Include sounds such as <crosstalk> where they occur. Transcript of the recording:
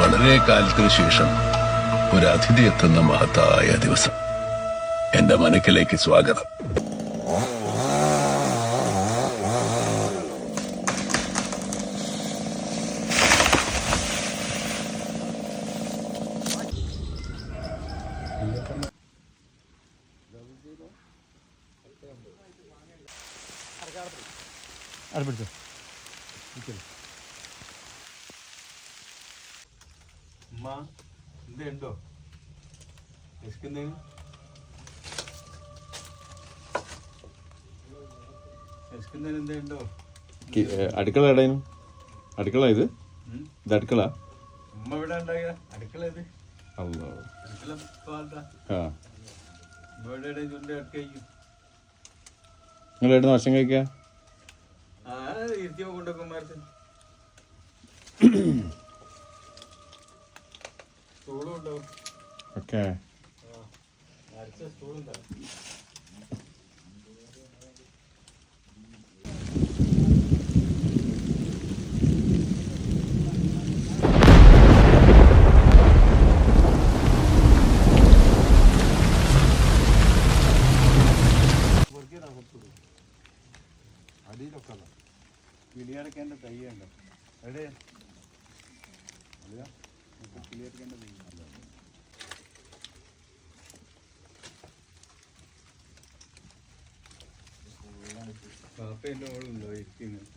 വളരെ കാലത്തിനു ശേഷം ഒരു അതിഥി എത്തുന്ന മഹത്തായ ദിവസം. എന്റെ മനക്കിലേക്ക് സ്വാഗതം. അത് അമ്മ എന്തുണ്ടോ? അടുക്കള എവിടെയും അടുക്കള ഇത്? ഇത് അടുക്കള? ഉമ്മ ഇവിടെ ഉണ്ടായ? അടുക്കള ഇത്. അല്ലോ അടുക്കള ആ. ഇവിടെ ഇവിടെ ചുണ്ട ഇറക്കും നിങ്ങൾ എവിടെ ഭക്ഷണം കഴിക്കുക ആ ഇരുത്തിയോ കൊണ്ടുവെക്കുമാർക്ക് <coughs> ഓക്കെ. അടിയിലൊക്കെ കിളിയടക്കേണ്ട തൈ ഉണ്ടോ. എവിടെ കിളിയടക്കേണ്ട തൈ പാപ്പേന്റെ മോളുണ്ടോ ഇരിക്കുന്നത്?